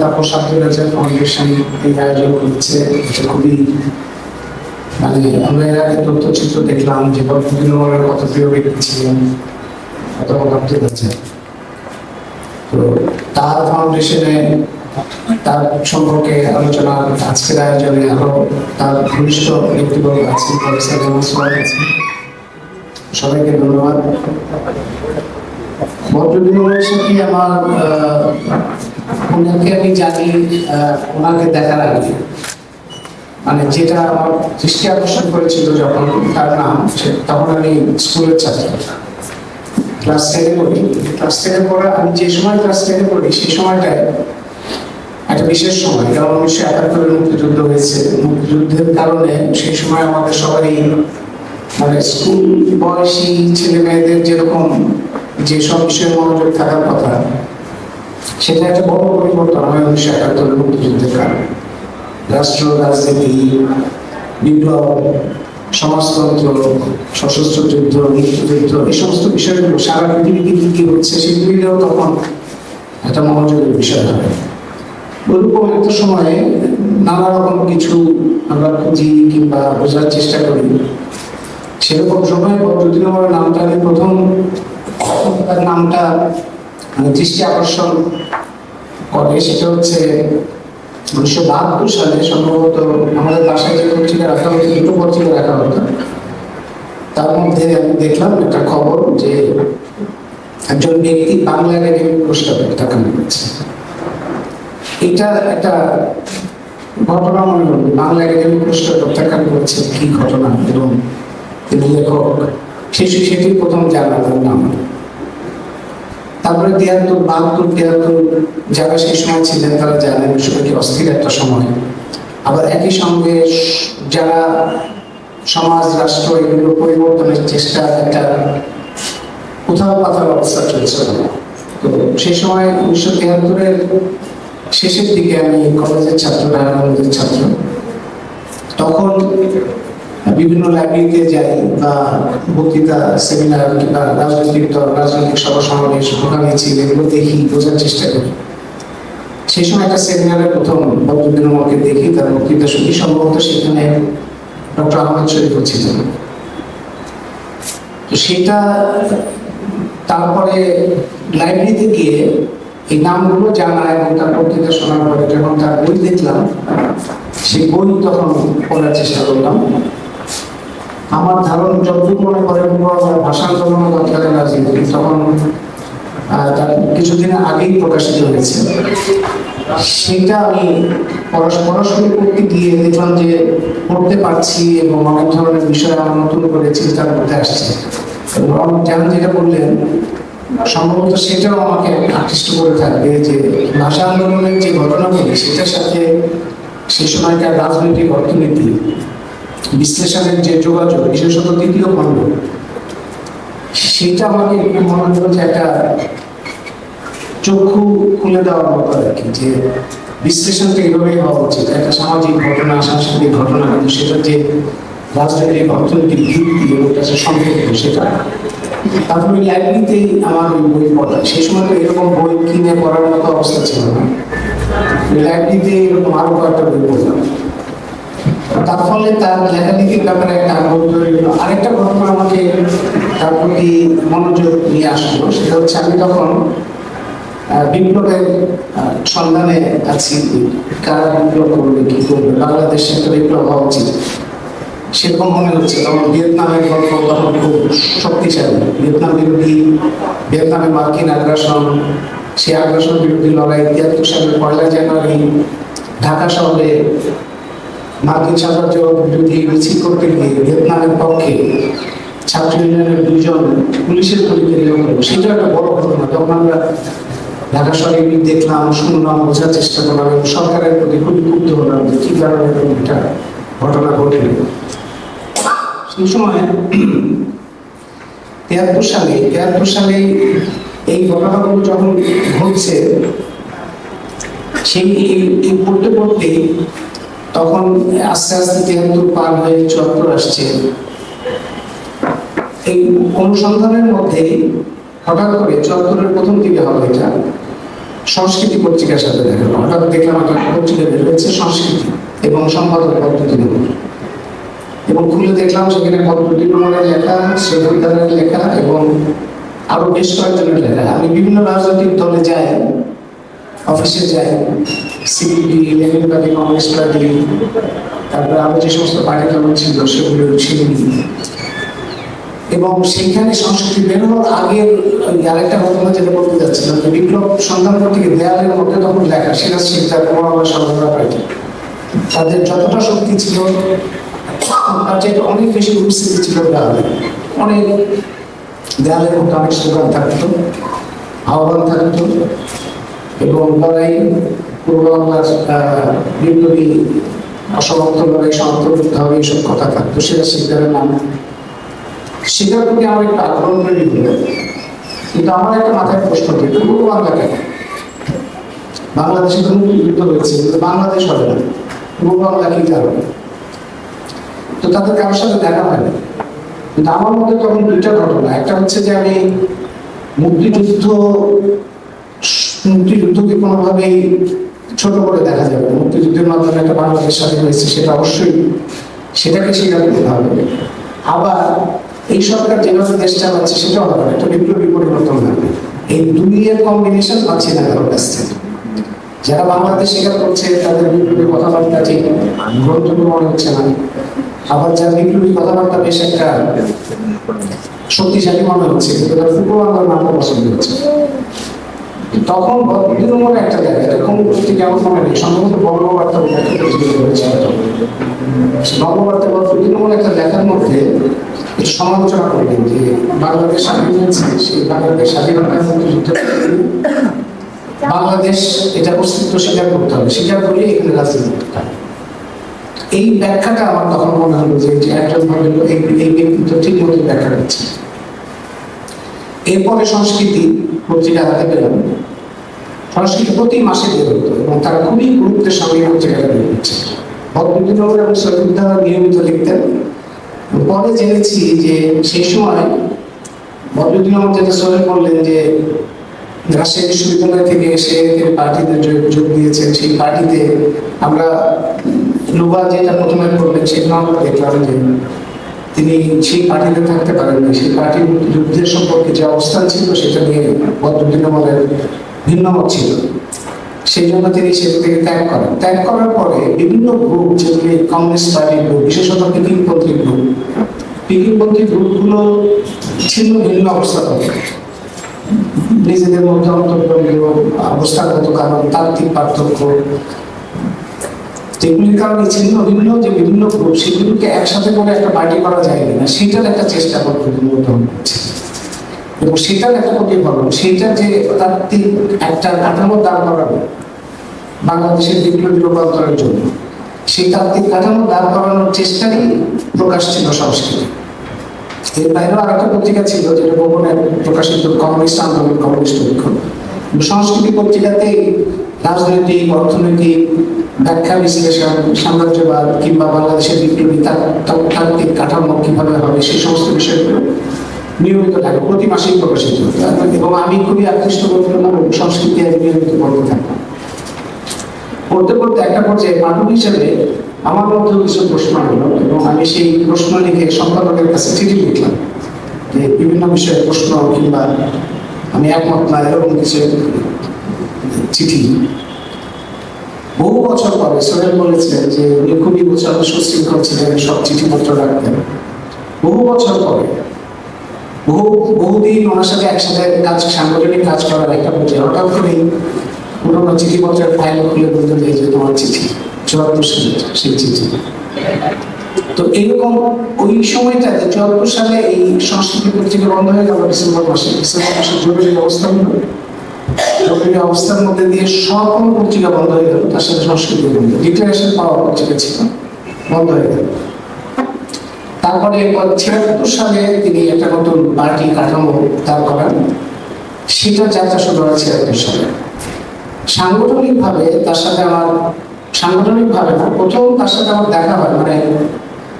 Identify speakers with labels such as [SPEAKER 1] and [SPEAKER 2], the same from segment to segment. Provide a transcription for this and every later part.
[SPEAKER 1] তাপস আব্দুল এই আয়োজন করছে মানে আমরা এর আগে দেখলাম যে কত প্রিয় ব্যক্তি তো তার ফাউন্ডেশনে সম্পর্কে আলোচনা আজকের আয়োজনে আরও তার ঘনিষ্ঠ ব্যক্তিবর্গ আছেন সবাইকে ধন্যবাদ। মানে যেটা আমার দৃষ্টি আকর্ষণ করেছিল যখন তার নাম তখন আমি স্কুলের ছাত্র। ক্লাস টেনে পড়ি। আমি যে সময় ক্লাস টেনে পড়ি, সেই সময়টায় একটা বিশেষ সময় কারণ উনিশশো একাত্তরের মুক্তিযুদ্ধ হয়েছে। মুক্তিযুদ্ধের কারণে সেই সময় আমাদের সবারই মানে স্কুল বয়সী ছেলে মেয়েদের যেরকম যে সব বিষয়ে মনোযোগ থাকার কথা, সেটা একটা বড় পরিবর্তন হয় উনিশশো একাত্তরের মুক্তিযুদ্ধের কারণে। রাষ্ট্র, রাজনীতি, বিপ্লব, সমাজতন্ত্র, সশস্ত্র যুদ্ধ মুক্তিযুদ্ধ এই সমস্ত বিষয়গুলো সারা পৃথিবীতে কি কি হচ্ছে সেগুলিও তখন একটা মনোযোগের বিষয় হয় ওরকম একটা সময়ে নানা রকম কিছু আমরা খুঁজি কিংবা বোঝার চেষ্টা করি। সেরকম সময় বদরুদ্দিন আমার নামটা আমি প্রথম নামটা মানে দৃষ্টি আকর্ষণ করে, সেটা হচ্ছে উনিশশো বাহাত্তর সালে সম্ভবত আমাদের বাসায় যে পত্রিকা রাখা হতো, দুটো পত্রিকা রাখা হতো, তার মধ্যে আমি দেখলাম একটা খবর যে একজন ব্যক্তি বাংলা একাডেমি পুরস্কার টাকা এটা একটা ঘটনা মনে হলো, বাংলা একাডেমি পুরস্কার প্রত্যাখ্যান করেছে কি ঘটনা এবং তিনি লেখক শিশু সেটি প্রথম জানা নাম তারপরে তিয়াত্তর, বাহাত্তর, তিয়াত্তর যারা সেই সময় ছিলেন, তারা জানেন বিষয়টা কি অস্থির একটা সময়। আবার একই সঙ্গে যারা সমাজ, রাষ্ট্র এগুলো পরিবর্তনের চেষ্টা, একটা কোথাও পাতার অবস্থা চলছিল তো সেই সময় উনিশশো তিয়াত্তরের শেষের দিকে আমি কলেজের ছাত্র ঢাকা ছাত্র। তখন বিভিন্ন লাইব্রেরিতে যাই বা বক্তৃতা সেমিনার কিংবা রাজনৈতিক দল, রাজনৈতিক সভা সমাবেশ প্রোগ্রাম মিছিল এগুলো দেখি, বোঝার চেষ্টা করি। সেই সময় একটা সেমিনারে প্রথম বদরুদ্দিন দেখি, তার বক্তৃতা শুনি সম্ভবত সেখানে ডক্টর আহমদ শরীফ ছিলেন। তো সেটা, তারপরে লাইব্রেরিতে গিয়ে এই নামগুলো জানা এবং তার বক্তৃতা শোনার পরে যখন তার বই দেখলাম, সেই বই তখন পড়ার চেষ্টা করলাম। আমার ধারণ যতটুকু মনে করে ভাষা আন্দোলন দরকার রাজনীতি তখন তার কিছুদিন আগেই প্রকাশিত হয়েছে। সেটা আমি পড়াশ- পড়াশোনা করতে গিয়ে দেখলাম যে পড়তে পারছি এবং অনেক ধরনের বিষয় আমার নতুন করে চিন্তার মধ্যে আসছে। এবং আমার যেটা বললেন, সম্ভবত সেটাও আমাকে আকৃষ্ট করে থাকবে যে ভাষা আন্দোলনের যে ঘটনাগুলি সেটার সাথে সে সময়কার রাজনৈতিক অর্থনীতি বিশ্লেষণের যে যোগাযোগ বিশেষত দ্বিতীয় খণ্ড, সেটা আমাকে একটু মনে যে একটা চক্ষু খুলে দেওয়ার মতো আর কি, যে বিশ্লেষণটা এভাবেই হওয়া উচিত। একটা সামাজিক ঘটনা, সাংস্কৃতিক ঘটনা, কিন্তু সেটা যে রাজনৈতিক অর্থনৈতিক ভিত্তি এবং কাছে সম্পর্ক সেটা। তারপরে লাইব্রেরিতেই আমার ওই বই পড়া। সেই সময় তো এরকম বই কিনে পড়ার মতো অবস্থা ছিল না। লাইব্রেরিতে এরকম আরও কয়েকটা বই পড়লাম। তার ফলে তার লেখালেখির ব্যাপারে একটা আগ্রহ আরেকটা ঘটনা আমাকে তার প্রতি মনোযোগ নিয়ে আসলো, সেটা হচ্ছে আমি তখন বিপ্লবের সন্ধানে আছি কারা বিপ্লব করবে, কি করবে? বাংলাদেশে একটা বিপ্লব হওয়া উচিত। সেরকম মনে হচ্ছে তখন ভিয়েতনামের গল্প তখন খুব শক্তিশালী। ভিয়েতনাম বিরোধী, ভিয়েতনামে মার্কিন আগ্রাসন, সেই আগ্রাসন বিরোধী লড়াই তিয়াত্তর সালের পয়লা জানুয়ারি ঢাকা শহরে মার্কিন সাম্রাজ্য বিরোধী মিছিল করতে গিয়ে ভিয়েতনামের পক্ষে ছাত্র ইউনিয়নের দুইজন পুলিশের গুলিতে নিহত। সেটা একটা বড় ঘটনা তখন আমরা ঢাকা শহরে দেখলাম, শুনলাম, বোঝার চেষ্টা করলাম এবং সরকারের প্রতি খুবই ক্ষুব্ধ হলাম যে কি কারণে এরকম একটা ঘটনা ঘটল সেই সময় তিয়াত্তর সালে তিয়াত্তর সালে এই ঘটনাগুলো যখন ঘটছে, সেই পড়তে পড়তে তখন আস্তে আস্তে তিয়াত্তর পার হয়ে চুয়াত্তর আসছে। এই অনুসন্ধানের মধ্যে হঠাৎ করে চুয়াত্তরের প্রথম দিকে হবে এটা। সংস্কৃতি পত্রিকার সাথে দেখা হঠাৎ দেখলাম একটা পত্রিকা বের হয়েছে সংস্কৃতি এবং সম্পাদক পদ্ধতি এবং খুলে দেখলাম সেখানে পদ্ধতি লেখা সেখানকারের লেখা এবং আরও বেশ কয়েকজনের লেখা। আমি বিভিন্ন রাজনৈতিক দলে যাই, অফিসে যাই CPP Lenin party Congress party, তারপরে আরও যে সমস্ত পার্টি কেমন ছিল, সেগুলো ছিল এবং সেইখানে সংস্কৃতি বের হওয়ার আগের আরেকটা ঘটনা যেটা বলতে যাচ্ছিলাম বিপ্লব সন্ধান থেকে দেয়ালের মধ্যে তখন লেখা সিরাজ শিকদার মোহাম্মদ সরবরাহ পার্টি। তাদের যতটা শক্তি ছিল, তার চাইতে অনেক বেশি উপস্থিতি ছিল দেয়ালে অনেক দেয়ালের মধ্যে অনেক স্লোগান থাকতো, আহ্বান থাকতো, এবং লড়াই পূর্ব বাংলার বিপ্লবী করতে হবে এইসব কথা থাকতো, সেটা শিকদারের নাম। সেটার প্রতি আমার একটু আগ্রহ তৈরি হলো। কিন্তু আমার একটা মাথায় প্রশ্ন যে পূর্ব বাংলা কেন? বাংলাদেশে তো মুক্তিযুদ্ধ হয়েছে কিন্তু বাংলাদেশ হবে না। পূর্ব বাংলা কি কারণে? তো তাদের কারোর সাথে দেখা হয়নি কিন্তু আমার মধ্যে তখন দুইটা ঘটনা। একটা হচ্ছে যে আমি মুক্তিযুদ্ধ, মুক্তিযুদ্ধকে কোনোভাবেই ছোট করে দেখা যাবে। মুক্তিযুদ্ধের মাধ্যমে একটা বাংলাদেশ স্বাধীন হয়েছে, সেটা অবশ্যই সেটাকে স্বীকার করতে হবে। আবার এই সরকার যেভাবে দেশ চালাচ্ছে, সেটাও হবে। একটা বিপ্লবী পরিবর্তন হবে। এই দুইয়ের কম্বিনেশন পাচ্ছি না কারোর কাছ থেকে। যারা বাংলাদেশ স্বীকার করছে, তাদের বিপ্লবী কথাবার্তা ঠিক গ্রহণযোগ্য মনে হচ্ছে না। আবার যারা বিপ্লবী কথাবার্তা বেশ একটা শক্তিশালী মনে হচ্ছে, কিন্তু তারা বাংলার নামও পছন্দ হচ্ছে। তখন বিদ্যুন্মূল একটা জায়গা এরকম পত্রিকা আমার মনে নেই, সম্ভবত হয়েছিল বঙ্গবার্তা বা বিদ্যুন্মূল একটা লেখার মধ্যে সমালোচনা করলেন যে বাংলাদেশ স্বাধীন সেই বাংলাদেশ স্বাধীনতার মুক্তিযুদ্ধ বাংলাদেশ এটা অস্তিত্ব স্বীকার করতে হবে? স্বীকার করলে এখানে রাজনীতি করতে এই ব্যাখ্যাটা আমার তখন মনে হলো যে একজন ভদ্রলোক এই ব্যক্তিত্ব ঠিক মতো ব্যাখ্যা করছে। এরপরে সংস্কৃতি পত্রিকা হাতে পেলাম। সংস্কৃতি প্রতি মাসে বের হতো এবং তারা খুবই গুরুত্বের সঙ্গে হচ্ছে ভদ্রদিনগর এবং সৈয়দুদ্দারা নিয়মিত লিখতেন। পরে জেনেছি যে সেই সময় ভদ্রদিনগর যেটা সোহেল বললেন যে রাজশাহী বিশ্ববিদ্যালয় থেকে এসে পার্টিতে যোগ- দিয়েছেন। সেই পার্টিতে আমরা লুবা যেটা প্রথমে করলেন সেটা আমরা দেখলাম যে তিনি সেই পার্টিতে থাকতে পারেননি। সেই পার্টির যুদ্ধের সম্পর্কে যে অবস্থান ছিল সেটা নিয়ে বদরুদ্দিন আমাদের ভিন্নমত ছিল। সেই জন্য তিনি সেটা থেকে ত্যাগ করেন। ত্যাগ করার পরে বিভিন্ন গ্রুপ যেগুলি কমিউনিস্ট পার্টির গ্রুপ বিশেষত পিকিংপন্থী গ্রুপ পিকিংপন্থী গ্রুপগুলো ছিন্ন, ভিন্ন অবস্থা করে নিজেদের মধ্যে অন্তর্গত অবস্থাগত কারণ, তাত্ত্বিক পার্থক্য। যেগুলির কারণে ছিন্ন, ভিন্ন, যে বিভিন্ন গ্রুপ সেগুলোকে একসাথে করে একটা পার্টি করা যায় না সেটার একটা চেষ্টা করতে হচ্ছে। এবং সেটার একটা প্রতিফলন সেইটা যে তাত্ত্বিক একটা কাঠামো দাঁড় করানো বাংলাদেশের বিপ্লবী রূপান্তরের জন্য। সেই তাত্ত্বিক কাঠামো দাঁড় করানোর চেষ্টারই প্রকাশ ছিল সংস্কৃতি। এর বাইরেও আরেকটা পত্রিকা ছিল যেটা গোপনে প্রকাশিত কমিউনিস্ট আন্দোলন, কমিউনিস্ট কিন্তু সংস্কৃতি পত্রিকাতে রাজনৈতিক, অর্থনৈতিক ব্যাখ্যা বিশ্লেষণ, সাম্রাজ্যবাদ কিংবা বাংলাদেশের বিপ্লবী তার- তার তাত্ত্বিক কাঠামো কীভাবে হবে সেই সমস্ত বিষয়গুলো নিয়মিত থাকে, প্রতি মাসেই প্রকাশিত এবং আমি খুবই আকৃষ্ট করতাম এবং সংস্কৃতি আমি নিয়মিত পড়তে থাকতাম পড়তে পড়তে একটা পর্যায়ে পাঠক হিসেবে আমার মধ্যেও কিছু প্রশ্ন হলো এবং আমি সেই প্রশ্ন লিখে সম্পাদকের কাছে চিঠি লিখলাম যে বিভিন্ন বিষয়ে প্রশ্ন কিংবা আমি একমত না, এরকম কিছু চিঠি। বহু বছর পরে সোহেল বলেছেন যে উনি খুবই উৎসাহ সুশৃঙ্খল ছিলেন, সব চিঠিপত্র রাখতেন। বহু বছর পরে বহু বহুদিন ওনার সাথে একসাথে কাজ, সাংগঠনিক কাজ করার একটা পর্যায়ে। হঠাৎ করেই পুরোনো চিঠিপত্রের ফাইল খুলে বলতে যে তোমার চিঠি। চুয়াত্তর সালে সেই চিঠি। তো এরকম ওই সময়টাতে চুয়াত্তর সালে এই সংস্কৃতি পত্রিকা বন্ধ হয়ে গেল ডিসেম্বর মাসে। ডিসেম্বর মাসে জরুরি অবস্থা হলো জরুরি অবস্থার মধ্যে দিয়ে সকল পত্রিকা বন্ধ হয়ে গেল, তার সাথে সংস্কৃতি বন্ধ। ডিক্লারেশন পাওয়া পত্রিকা ছিল, বন্ধ হয়ে গেল। তারপরে ছিয়াত্তর সালে তিনি একটা নতুন পার্টি কাঠামো দাঁড় করান। সেটা যাত্রা শুরু হয় ছিয়াত্তর সালে। সাংগঠনিক ভাবে তার সাথে আমার সাংগঠনিক ভাবে না, প্রথম তার সাথে আমার দেখা হয় মানে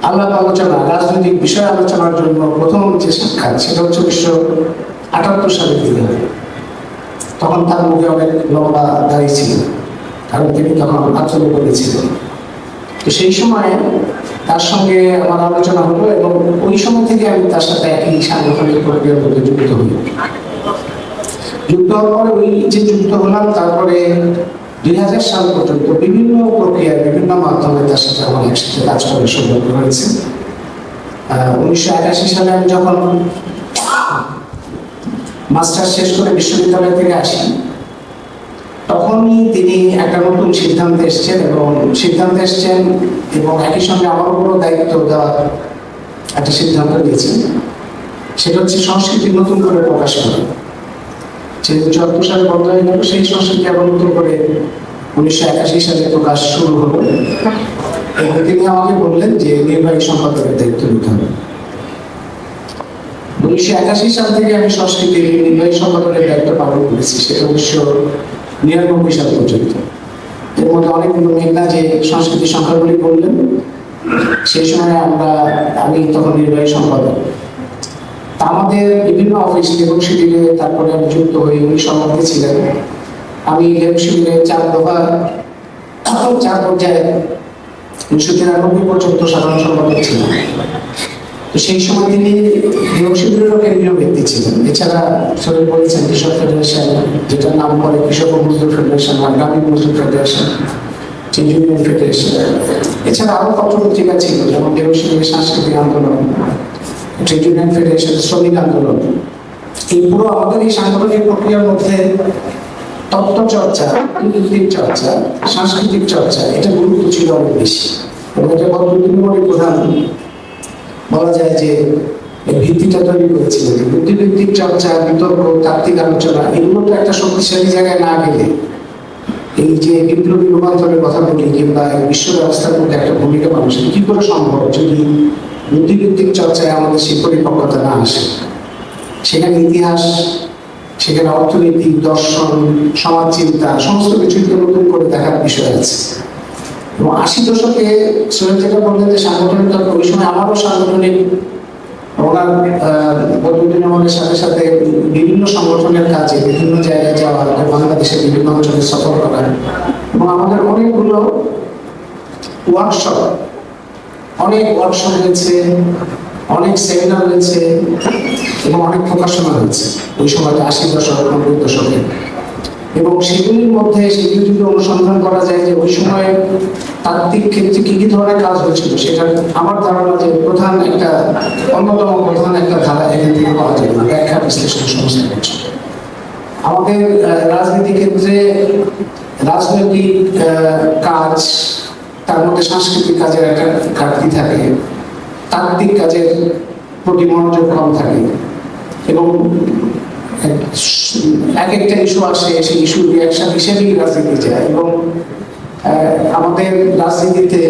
[SPEAKER 1] আলাপ আলোচনা, রাজনৈতিক বিষয় আলোচনার জন্য প্রথম যে সাক্ষাৎ, সেটা হচ্ছে উনিশশো আটাত্তর সালে হয়। তখন তার মুখে অনেক লম্বা দাঁড়িয়ে ছিল, কারণ তিনি তখন আত্মীয় করেছিলেন তো সেই সময় তার সঙ্গে আমার আলোচনা হলো এবং ওই সময় থেকে আমি তার সাথে একই সাংগঠনিক প্রক্রিয়ার মধ্যে যুক্ত হই। যুক্ত হওয়ার পরে ওই যে যুক্ত হলাম, তারপরে দুই হাজার সাল পর্যন্ত বিভিন্ন প্রক্রিয়ায়, বিভিন্ন মাধ্যমে তার সাথে আমার একসাথে কাজ করার সুযোগ হয়েছে উনিশশো একাশি সালে আমি যখন মাস্টার শেষ করে বিশ্ববিদ্যালয় থেকে আসি তখনই তিনি একটা নতুন সিদ্ধান্ত এসছেন এবং সিদ্ধান্ত এসছেন এবং একই সঙ্গে আমার উপরও দায়িত্ব দেওয়ার একটা সিদ্ধান্ত নিয়েছেন। সেটা হচ্ছে সংস্কৃতি নতুন করে প্রকাশ করা। যে চুয়াত্তর সালে বন্ধ হয়ে গেল সেই সংস্কৃতি আবার নতুন করে উনিশশো একাশি সালে প্রকাশ শুরু হলো। এবং তিনি আমাকে বললেন যে নির্বাহী সম্পাদকের দায়িত্ব নিতে হবে। উনিশশো একাশি সাল থেকে আমি সংস্কৃতির নির্বাহী সম্পাদকের দায়িত্ব পালন করেছি। সেটা উনিশশো নিরানব্বই সাল পর্যন্ত এর মধ্যে অনেকগুলো মেঘনা যে সংস্কৃতি সংখ্যাগুলি বললেন, সেই সময় আমরা, আমি তখন নির্বাহী সম্পাদক। আমাদের বিভিন্ন অফিস লেবু শিবিরে তারপরে আমি যুক্ত হয়ে উনি সভাপতি ছিলেন। আমি লেবু শিবিরে চার দফা চার পর্যায়ে উনিশশো তিরানব্বই পর্যন্ত সাধারণ সম্পাদক ছিলেন তো সেই সময় তিনি শিবিরেরও কেন্দ্রীয় ব্যক্তি ছিলেন। এছাড়া সবাই বলেছেন কৃষক ফেডারেশন যেটার নাম পরে কৃষক মজদুর ফেডারেশন বা গ্রামীণ মজদুর ফেডারেশন ইউনিয়ন ফেডারেশন। এছাড়া আরও পত্র পত্রিকা ছিল যেমন শিবিরের সাংস্কৃতিক আন্দোলন ট্রেড ইউনিয়ন ফেডারেশন, শ্রমিক আন্দোলন। এই পুরো আমাদের এই সাংগঠনিক প্রক্রিয়ার মধ্যে তত্ত্ব চর্চা কূটনীতিক চর্চা, সাংস্কৃতিক চর্চা, এটা গুরুত্ব ছিল অনেক বেশি। এবং এটা গত প্রধান বলা যায় যে ভিত্তিটা তৈরি করেছিল। যে বুদ্ধিভিত্তিক চর্চা, বিতর্ক, তাত্ত্বিক আলোচনা এগুলো তো একটা শক্তিশালী জায়গায় না গেলে এই যে বিপ্লবী রূপান্তরের কথা বলি কিংবা বিশ্ব ব্যবস্থার মধ্যে একটা ভূমিকা সেটা কি করে সম্ভব যদি বুদ্ধিভিত্তিক চর্চায় আমাদের সেই পরিপক্কতা না আসে? সেখানে ইতিহাস, সেখানে অর্থনীতি, দর্শন সমাজ চিন্তা সমস্ত কিছুকে নতুন করে দেখার বিষয় আছে। এবং আশি দশকে সোহেল যেটা ওই সময় আমারও সাংগঠনিক আমাদের সাথে সাথে বিভিন্ন সংগঠনের কাজে বিভিন্ন জায়গায় যাওয়া বাংলাদেশের বিভিন্ন অঞ্চলে সফর করা এবং আমাদের অনেকগুলো ওয়ার্কশপ অনেক ওয়ার্কশপ হয়েছে, অনেক সেমিনার হয়েছে এবং অনেক প্রকাশনা হয়েছে। ওই সময়টা আশি দশক, নব্বই দশকে। এবং সেগুলির মধ্যে সেগুলি যদি অনুসন্ধান করা যায় যে ওই সময় তাত্ত্বিক ক্ষেত্রে কি কি ধরনের কাজ হয়েছিল? সেটা আমার ধারণা যে প্রধান একটা, অন্যতম প্রধান একটা ধারা এখান থেকে পাওয়া যায় না, ব্যাখ্যা, বিশ্লেষণ সমস্ত কিছু আমাদের রাজনীতি ক্ষেত্রে রাজনৈতিক কাজ, তার মধ্যে সাংস্কৃতিক কাজের একটা ঘাটতি থাকে, তাত্ত্বিক কাজের প্রতি মনোযোগ কম থাকে এবং এক একটা ইস্যু আসে, সেই ইস্যুর রিয়াকশন হিসেবেই রাজনীতি যায়। এবং আমাদের রাজনীতিতে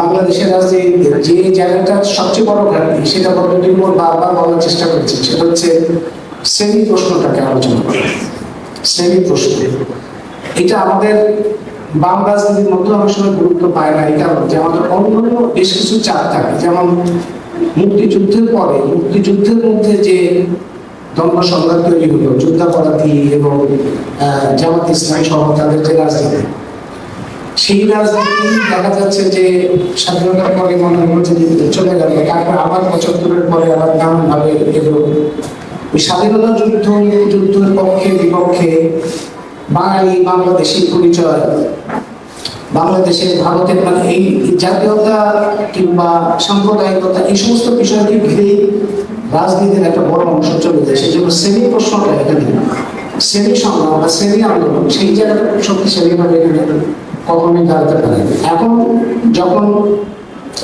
[SPEAKER 1] বাংলাদেশের রাজনীতিতে যে জায়গাটা সবচেয়ে বড় ঘাটতি, সেটা বদরুদ্দিন মোর বারবার বলার চেষ্টা করছে, সেটা হচ্ছে শ্রেণি প্রশ্নটাকে আলোচনা করা। শ্রেণি প্রশ্ন। এটা আমাদের বাম রাজনীতির মধ্যে অনেক সময় গুরুত্ব পায় না, এই কারণে যে আমাদের অন্য বেশ কিছু চাপ থাকে। যেমন মুক্তিযুদ্ধের পরে, মুক্তিযুদ্ধের মধ্যে যে দ্বন্দ্ব সংঘাত তৈরি হলো, যুদ্ধাপরাধী এবং জামাত ইসলাম সহ তাদের রাজনীতি। সেই রাজনীতি দেখা যাচ্ছে যে স্বাধীনতার পরে মনে হলো যে চলে গেল। তারপর আবার পঁচাত্তরের পরে আবার নানান ভাবে এগুলো স্বাধীনতা যুদ্ধ, যুদ্ধের পক্ষে বিপক্ষে বাঙালি বাংলাদেশি পরিচয়, বাংলাদেশের ভারতের মানে এই জাতীয়তা কিংবা সাম্প্রদায়িকতা, এই সমস্ত বিষয়কে ঘিরে রাজনীতির একটা বড় অংশ চলে যায়, সেই জন্য শ্রেণি প্রশ্নটা এখানে শ্রেণি সংগ্রাম বা শ্রেণি আন্দোলন, সেই জায়গাটা শক্তিশালীভাবে এখানে কখনোই দাঁড়াতে পারে এখন যখন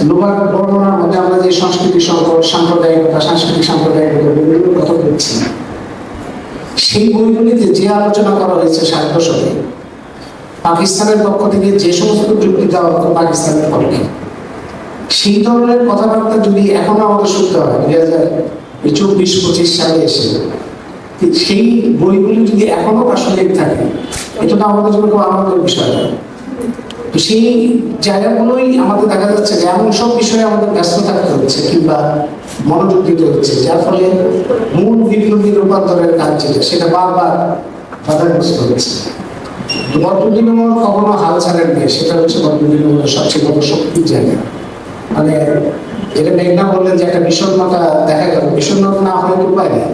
[SPEAKER 1] লোহার বর্ণনার মধ্যে আমরা যে সংস্কৃতি সংকট সাম্প্রদায়িকতা সাংস্কৃতিক সাম্প্রদায়িকতা বিভিন্ন কথা বলছি সেই বইগুলিতে যে আলোচনা করা হয়েছে ষাট দশকে পাকিস্তানের পক্ষ থেকে যে সমস্ত যুক্তি দেওয়া হতো পাকিস্তানের পক্ষে সেই ধরনের কথাবার্তা যদি এখনও আমাদের শুনতে হয়, দুই হাজার চব্বিশ, পঁচিশ সালে এসে সেই বইগুলি যদি এখনও প্রাসঙ্গিক থাকে এটা তো আমাদের জন্য খুব আনন্দের বিষয়। তো সেই জায়গাগুলোই আমাদের দেখা যাচ্ছে যে এমন সব বিষয়ে আমাদের ব্যস্ত থাকতে হচ্ছে কিংবা মনোযোগ দিতে হচ্ছে, যার ফলে মূল বিপ্লবী রূপান্তরের কাজ যেটা, সেটা বারবার বাধাগ্রস্ত হচ্ছে। বর্তদিনমূল কখনো হাল ছাড়েন সেটা হচ্ছে বর্তদিনমূলের সবচেয়ে বড় শক্তির জায়গা। মানে যেটা মেঘনা বললেন যে একটা বিষণ্ণতা দেখা গেল। বিষণ্ণতা না হলে উপায় নেই।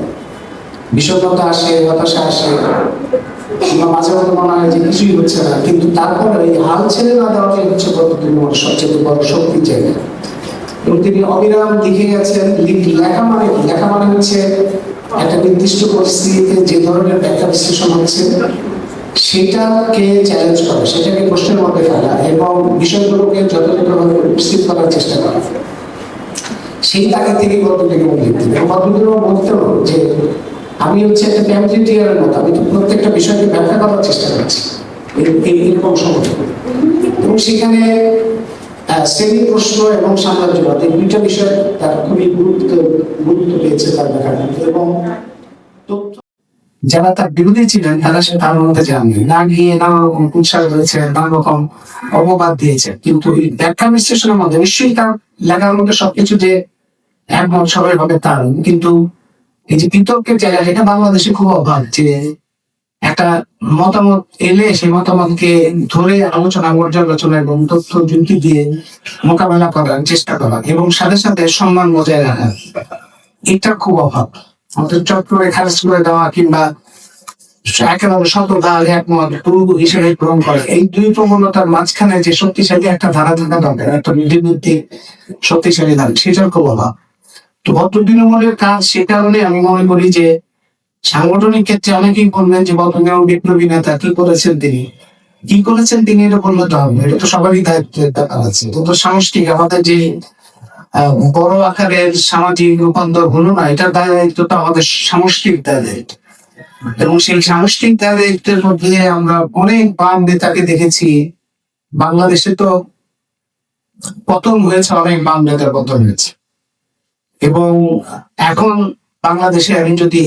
[SPEAKER 1] বিষণ্ণতা আসে, হতাশা আসে, কিংবা মাঝে মাঝে মনে হয় যে কিছুই হচ্ছে না। কিন্তু তারপরে এই হাল ছেড়ে না দেওয়াটাই হচ্ছে বর্তদিনমূল সবচেয়ে বড় শক্তির জায়গা। এবং তিনি অবিরাম লিখে গেছেন, লেখা মানে লেখা মানে হচ্ছে একটা নির্দিষ্ট পরিস্থিতিতে যে ধরনের ব্যাখ্যা বিশ্লেষণ হচ্ছে সেটাকে চ্যালেঞ্জ করা, সেটাকে প্রশ্নের মধ্যে ফেলা এবং বিষয়গুলোকে যথাযথভাবে উপস্থিত করার চেষ্টা করা। সেই তাকে তিনি বদলটিকে লিখতেন এবং বদলটিকে বলতেন যে আমি হচ্ছে একটা ফ্যামিলি টিয়ারের মতো, আমি তো প্রত্যেকটা বিষয়কে ব্যাখ্যা করার চেষ্টা করছি। এরকম সময়। এবং সেখানে শ্রেণি প্রশ্ন এবং সাম্রাজ্যবাদ, এই দুইটা বিষয় তার খুবই গুরুত্ব গুরুত্ব পেয়েছে তার মধ্যে। এবং যারা তার বিরোধী ছিলেন, তারা সে তার মধ্যে যাননি না গিয়ে নানা রকম উৎসাহ রয়েছে নানা রকম অপবাদ দিয়েছে কিন্তু ব্যাখ্যা বিশ্লেষণের মধ্যে নিশ্চয়ই তার লেখার মধ্যে সবকিছু যে একমত সবাই হবে তার। কিন্তু এই যে বিতর্কের জায়গা এটা বাংলাদেশে খুব অভাব যে একটা মতামত এলে সেই মতামতকে ধরে আলোচনা, পর্যালোচনা এবং তথ্য যুক্তি দিয়ে মোকাবেলা করার চেষ্টা করা এবং সাথে সাথে সম্মান বজায় রাখা এটা খুব অভাব আমাদের চক্রে খারেজ করে দেওয়া কিংবা একেবারে শতভাগ একমত পূর্ব হিসেবে গ্রহণ করে। এই দুই প্রবণতার মাঝখানে যে শক্তিশালী একটা ধারা থাকা দরকার, একটা নীতিভিত্তিক শক্তিশালী ধারা, সেটার অভাব। তো বর্ত তৃণমূলের কাজ সে কারণে আমি মনে করি যে সাংগঠনিক ক্ষেত্রে অনেকেই বলবেন যে বর্তমান বিপ্লবী নেতা কি করেছেন তিনি? কি করেছেন তিনি এটা বললে তো হবে এটা তো সবারই দায়িত্বের ব্যাপার আছে। তো সাংস্কৃতিক আমাদের যে বড় আকারের সামাজিক রূপান্তর হলো না, এটার দায় দায়িত্বটা আমাদের দায় দায়িত্ব। এবং সেই দায় দায়িত্বের মধ্যে আমরা অনেক বাম নেতাকে দেখেছি। বাংলাদেশে তো পতন হয়েছে, অনেক বাম নেতার পতন হয়েছে। এবং এখন বাংলাদেশে আমি যদি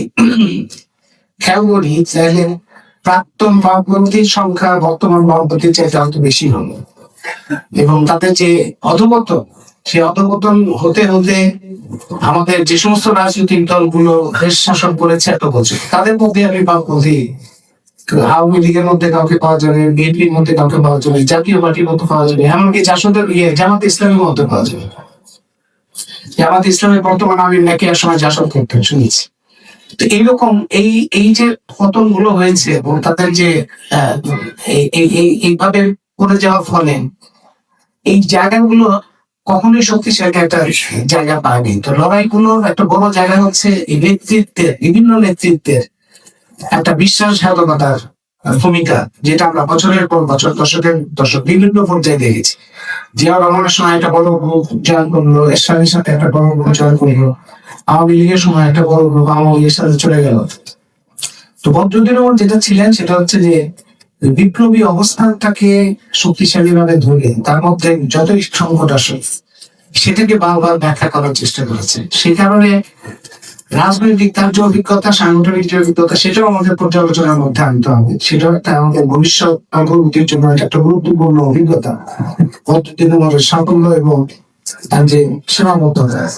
[SPEAKER 1] খেয়াল করি, তাহলে প্রাক্তন বামপন্থীর সংখ্যা বর্তমান বামপন্থীর চাইতে হয়তো বেশি হলো। এবং তাদের যে অধপতন সে অধপতন হতে হতে আমাদের যে সমস্ত রাজনৈতিক দলগুলো দেশ শাসন করেছে এত বছর, তাদের মধ্যে আমি বামপন্থী আওয়ামী লীগের মধ্যে কাউকে পাওয়া যাবে, বিএনপির মধ্যে কাউকে পাওয়া যাবে, জাতীয় পার্টির মধ্যে পাওয়া যাবে, এমনকি জাসদের ইয়ে জামাত ইসলামের মধ্যে পাওয়া যাবে। জামাত ইসলামের বর্তমান আমি নাকি এক সময় জাসদ করতেন, শুনেছি। তো এইরকম এই এই যে পতনগুলো হয়েছে এবং তাদের যে এইভাবে করে যাওয়ার ফলে এই জায়গাগুলো কখনোই শক্তিশালী একটা জায়গা পায়নি। তো লড়াইগুলোর একটা বড় জায়গা হচ্ছে নেতৃত্বের, বিভিন্ন নেতৃত্বের একটা বিশ্বাসঘাতকতার ভূমিকা, যেটা আমরা বছরের পর বছর, দশকের দশক বিভিন্ন পর্যায়ে দেখেছি। জিয়া রহমানের সময় একটা বড় গ্রুপ জয়েন করল, এরশাদের সাথে একটা বড় গ্রুপ জয়েন করল, আওয়ামী লীগের সময় একটা বড় গ্রুপ আওয়ামী লীগের সাথে চলে গেল। তো বদ্রদিন যেটা ছিলেন, সেটা হচ্ছে যে বিপ্লবী অবস্থানটাকে শক্তিশালী ভাবে ধরে, তার মধ্যে যতই সংকট আসে। সেটাকে বারবার ব্যাখ্যা করার চেষ্টা করেছে। সেই কারণে রাজনৈতিক, তার যে অভিজ্ঞতা, সাংগঠনিক যে অভিজ্ঞতা, সেটাও আমাদের পর্যালোচনার মধ্যে আনতে হবে। সেটাও একটা আমাদের ভবিষ্যৎ অগ্রগতির জন্য একটা গুরুত্বপূর্ণ অভিজ্ঞতা। প্রতিদিন আমাদের সাফল্য এবং তার যে সীমাবদ্ধতা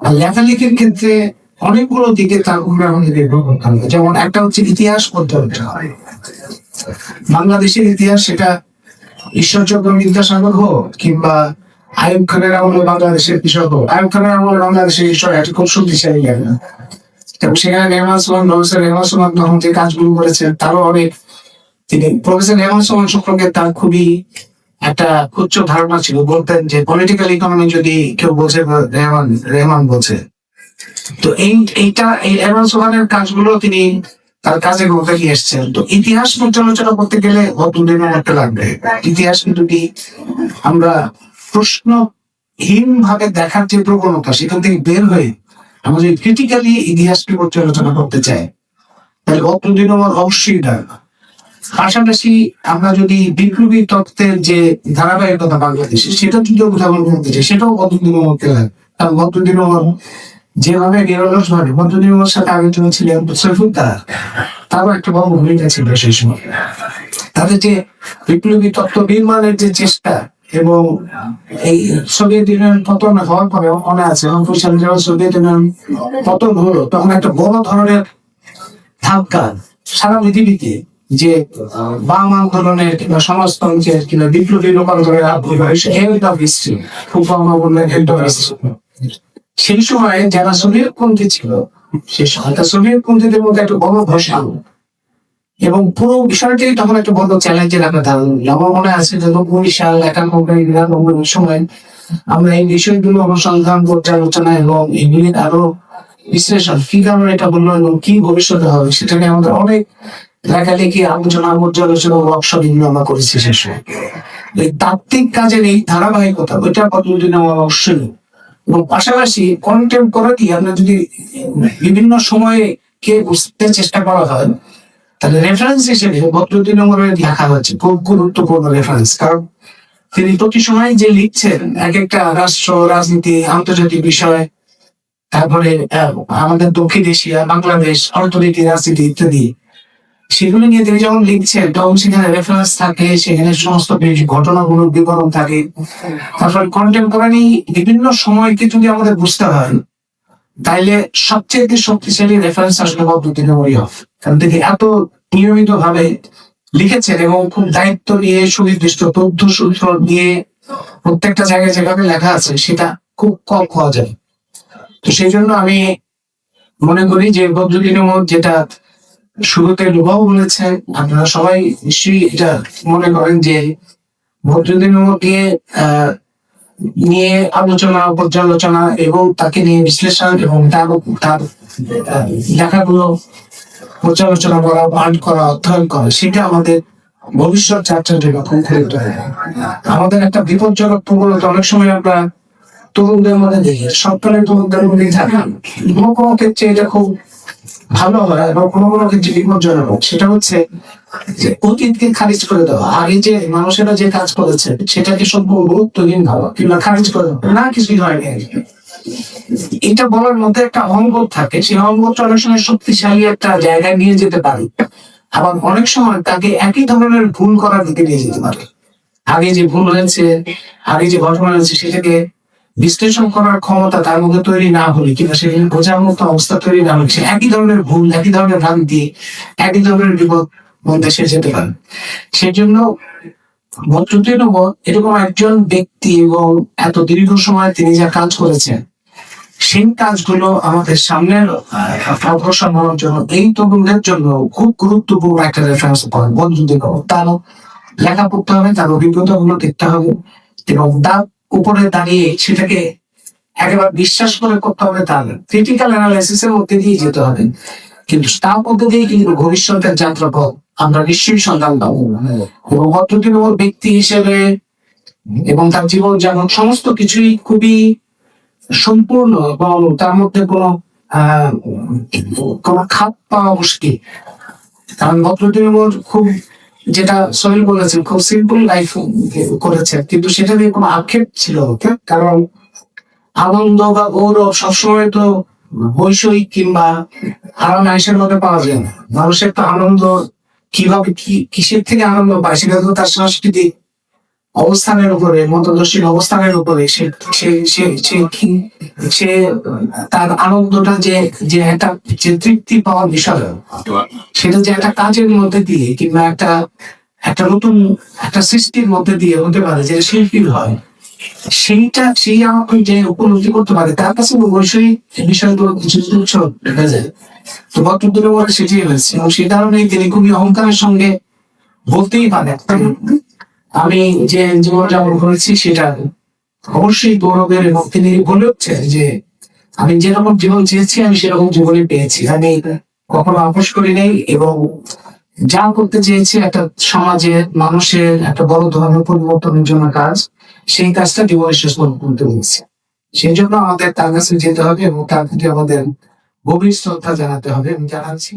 [SPEAKER 1] আর লেখালেখির ক্ষেত্রে অনেকগুলো দিকে তার উপরে আমাদের নির্ভর করতে হবে যেমন একটা হচ্ছে ইতিহাস হতে হয়। বাংলাদেশের ইতিহাস সেটা ঈশ্বরচন্দ্র বিদ্যাসাগর হোক কিংবা আয়ুব খানের আমলে বাংলাদেশের কৃষক হোক। আয়ুব খানের আমলে বাংলাদেশের ঈশ্বর একটা খুব শক্তিশালী জায়গা এবং সেখানে রেহমান প্রফেসর রেহমান তখন যে কাজগুলো করেছেন, তারও অনেক তিনি, প্রফেসর রেহমান সোমান সম্পর্কে তার খুবই একটা উচ্চ ধারণা ছিল। বলতেন যে পলিটিক্যাল ইকোনমি যদি কেউ বোঝে, বা রেহমান রেহমান বোঝে। তো এই, এইটা, এই রেহমান সোহানের কাজগুলো তিনি তার কাজে মধ্যে নিয়ে তো ইতিহাস পর্যালোচনা করতে গেলে অত দিন একটা লাগবে। ইতিহাস যদি আমরা প্রশ্নহীন ভাবে দেখার যে প্রবণতা, সেখান থেকে বের হয়ে আমরা যদি ক্রিটিক্যালি ইতিহাসকে পর্যালোচনা করতে চাই, তাহলে আমার অবশ্যই দরকার পাশাপাশি আমরা যদি বিপ্লবী তত্ত্বের যে ধারাবাহিকতা বাংলাদেশে, সেটা যদি উদাহরণ করতে চাই, সেটাও কতদিন মধ্যে লাগে কারণ আমার যেভাবে নিরলস ভাবে আমার সাথে জন্য ছিলেন সৈফুল তার, তারও একটা বড় ভূমিকা ছিল সেই সময়। তাদের যে বিপ্লবী তত্ত্ব নির্মাণের যে চেষ্টা
[SPEAKER 2] এবং এই সোভিয়েত ইউনিয়ন পতন হওয়ার পরে মনে আছে উনত্রিশ সালে যখন সোভিয়েত ইউনিয়ন পতন হলো, তখন একটা বড় ধরনের ধাক্কা সারা পৃথিবীতে যে, বাম আন্দোলনের কিংবা সমাজতন্ত্রের কিংবা বিপ্লবী রূপান্তরের আবির্ভাব হেলথ অফ হিস্ট্রি খুব বাংলা বললেন হেলথ অফ হিস্ট্রি সেই সময় যারা সোভিয়েত পন্থী ছিল সে সময়টা সোভিয়েত পন্থীদের মধ্যে একটা বড় ধসা এবং পুরো বিষয়টি তখন একটা বড় চ্যালেঞ্জের একটা ধারণ। আমার মনে আছে যে নব্বই সাল একানব্বই নিরানব্বই সময় আমরা এই বিষয়গুলো অনুসন্ধান পর্যালোচনা এবং এগুলির আরও বিশ্লেষণ। কি কারণে এটা বলল এবং কি ভবিষ্যতে হবে সেটা নিয়ে আমাদের অনেক লেখালেখি, আলোচনা, পর্যালোচনা ওয়ার্কশপ এগুলো আমরা করেছি সময়। এই তাত্ত্বিক কাজের এই ধারাবাহিকতা, ওইটা কতদিন আমার অবশ্যই। এবং পাশাপাশি কন্টেম্পোরারি আমরা যদি, বিভিন্ন সময়ে কে বুঝতে চেষ্টা করা হয়, তাহলে রেফারেন্স হিসেবে বদরুদ্দিন উমরের লেখা হচ্ছে খুব গুরুত্বপূর্ণ রেফারেন্স কারণ তিনি প্রতি সময় যে লিখছেন, এক একটা রাষ্ট্র, রাজনীতি, আন্তর্জাতিক বিষয়, তারপরে আমাদের দক্ষিণ এশিয়া, বাংলাদেশ, অর্থনীতি, রাজনীতি ইত্যাদি সেগুলো নিয়ে তিনি যখন লিখছেন, তখন সেখানে রেফারেন্স থাকে, সেখানে সমস্ত বেশ ঘটনাগুলোর বিবরণ থাকে। তারপর কন্টেম্পোরারি বিভিন্ন সময়কে যদি আমাদের বুঝতে হয়, তাইলে সবচেয়ে শক্তিশালী রেফারেন্স আসলে উমরিয়ফ কারণ তিনি এত নিয়মিত ভাবে লিখেছেন এবং খুব দায়িত্ব নিয়ে, সুনির্দিষ্ট তথ্য সূত্র দিয়ে প্রত্যেকটা জায়গায় যেভাবে লেখা আছে, সেটা খুব কম পাওয়া যায়। তো সেই জন্য আমি মনে করি যে বদরুদ্দিন যেটা শুরুতে রুবাও বলেছেন আপনারা সবাই নিশ্চয়ই এটা মনে করেন যে আহ, নিয়ে আলোচনা, পর্যালোচনা এবং তাকে নিয়ে বিশ্লেষণ এবং তার তার লেখাগুলো পর্যালোচনা করা পাঠ করা, অধ্যয়ন করা, সেটা আমাদের ভবিষ্যৎ যাত্রাটি লক্ষণ করে আমাদের একটা বিপজ্জনক প্রবণতা অনেক সময় আমরা তরুণদের মধ্যে দেখি। সরকারের তরুণদের মধ্যে থাকে কোনো ক্ষেত্রে এটা খুব ভালো হয় এবং কোনো কোনো ক্ষেত্রে বিপজ্জনক। সেটা হচ্ছে যে অতীতকে খারিজ করে দেওয়া। আগে যে মানুষেরা যে কাজ করেছে, সেটাকে সম্পূর্ণ গুরুত্বহীন ভাবা, কিংবা খারিজ করে দেওয়া। না, কিছুই হয়নি এটা বলার মধ্যে একটা অহংবোধ থাকে। সেই অহংবোধটা অনেক সময় শক্তিশালী একটা জায়গায় নিয়ে যেতে পারে। আবার অনেক সময় তাকে একই ধরনের ভুল করার দিকে নিয়ে যেতে পারে। আগে যে ভুল হয়েছে, আগে যে ঘটনা হয়েছে, সেটাকে বিশ্লেষণ করার ক্ষমতা তার মধ্যে তৈরি না হলে কিংবা সেখানে বোঝার মতো অবস্থা তৈরি না হলে একই ধরনের ভুল, একই ধরনের ভ্রান্তি একই ধরনের বিপদ মধ্যে সে যেতে পারে। সেই জন্য উমর এরকম একজন ব্যক্তি এবং এত দীর্ঘ সময় তিনি যা কাজ করেছেন, সেই কাজগুলো আমাদের সামনের অগ্রসর হওয়ার জন্য এই তরুণদের জন্য খুব গুরুত্বপূর্ণ একটা রেফারেন্স পয়েন্ট বদরুদ্দিন উমর তার লেখা পড়তে হবে, তার অভিজ্ঞতা গুলো দেখতে হবে এবং তার উপরে দাঁড়িয়ে সেটাকে একেবারে বিশ্বাস করে করতে হবে তার ক্রিটিক্যাল অ্যানালাইসিস এর মধ্যে দিয়ে যেতে হবে। কিন্তু তার মধ্যে দিয়ে কিন্তু ভবিষ্যতের যাত্রাপথ আমরা নিশ্চয়ই সন্ধান পাবো। এবং উমর ব্যক্তি হিসেবে এবং তার জীবন যেমন সমস্ত কিছুই খুবই সম্পূর্ণ এবং তার মধ্যে কোনো কোনো খাপ পাওয়া মুশকিল। কারণ উমর খুব যেটা সোহেল বলেছেন, খুব সিম্পল লাইফ করেছে কিন্তু সেটা নিয়ে কোনো আক্ষেপ ছিল। কারণ আনন্দ বা গৌরব সবসময় তো বৈষয়িক কিংবা আরাম আয়সের মধ্যে পাওয়া যায় না। মানুষের তো আনন্দ কীভাবে, কি, কিসের থেকে আনন্দ পায়? সেটা তো তার সাংস্কৃতিক অবস্থানের উপরে, মতদর্শীর অবস্থানের উপরে সে সে সে তার আনন্দটা যে যে একটা, যে তৃপ্তি পাওয়ার বিষয়, সেটা যে একটা কাজের মধ্যে দিয়ে কিংবা একটা একটা নতুন, একটা সৃষ্টির মধ্যে দিয়ে হতে পারে, যে শিল্পীর হয়, সেইটা, সেই আমাকে যে উপলব্ধি করতে পারে, তার কাছে অবশ্যই বিষয়গুলো কিছু তুচ্ছ দেখা যায়। তো বক্তব্যের বলে সেটি হয়েছে, এবং সেই কারণেই তিনি খুবই অহংকারের সঙ্গে বলতেই পারে আমি যে জীবন যাপন করেছি সেটা অবশ্যই গৌরবের এবং তিনি বলেছেন যে আমি যেরকম জীবন চেয়েছি, আমি সেরকম জীবনই পেয়েছি। আমি কখনো আপোষ করি নাই এবং যা করতে চেয়েছি, একটা সমাজের মানুষের একটা বড় ধরনের পরিবর্তনের জন্য কাজ, সেই কাজটা জীবনের শেষ করতে হয়েছে। সেই জন্য আমাদের তার কাছে যেতে হবে এবং তার আমাদের গভীর শ্রদ্ধা জানাতে হবে। আমি জানাচ্ছি।